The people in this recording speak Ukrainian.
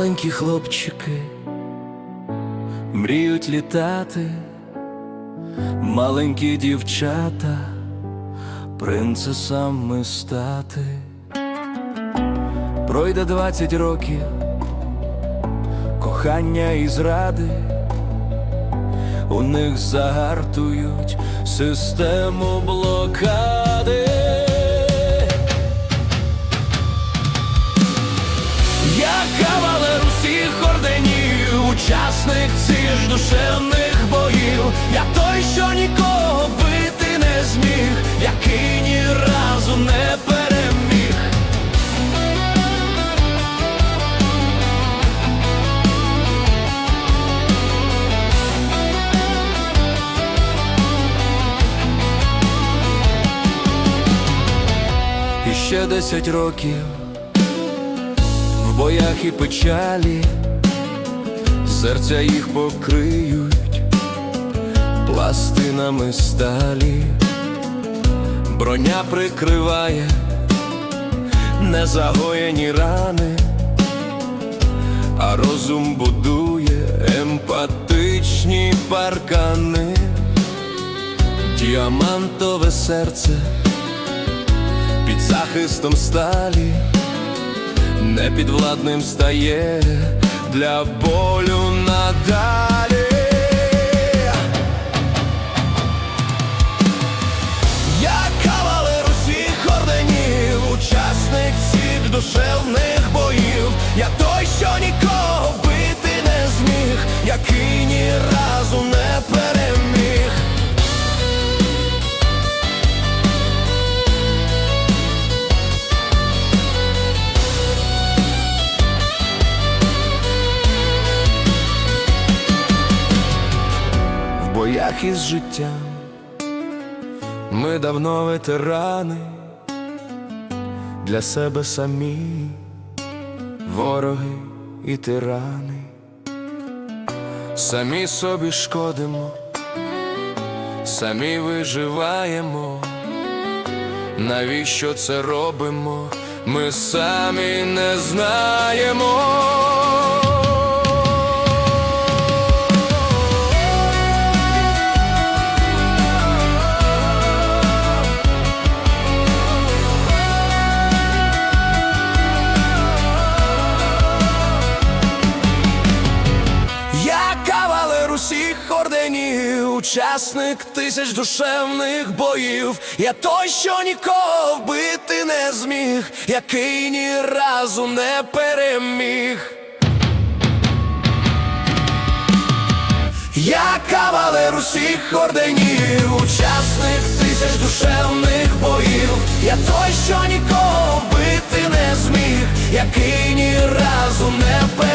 Маленькі хлопчики мріють літати, маленькі дівчата, принцесами стати. Пройде двадцять років, кохання і зради, у них загартують систему блокади. Учасник цих душевних боїв. Я той, що нікого бити не зміг, який ні разу не переміг. І ще десять років в боях і печалі, серця їх покриють пластинами сталі, броня прикриває незагоєні рани, а розум будує емпатичні паркани, діамантове серце під захистом сталі непідвладним стає для болю надалі. Я кавалер усіх орденів, учасник всіх душевних боїв. Я той, що нікого боях із життям. Ми давно ветерани для себе самі, вороги і тирани, самі собі шкодимо, самі виживаємо. Навіщо це робимо? Ми самі не знаємо. Учасник тисяч душевних боїв. Я той, що нікого вбити не зміг, який ні разу не переміг. Я кавалер усіх орденів, учасник тисяч душевних боїв. Я той, що нікого вбити не зміг, який ні разу не переміг.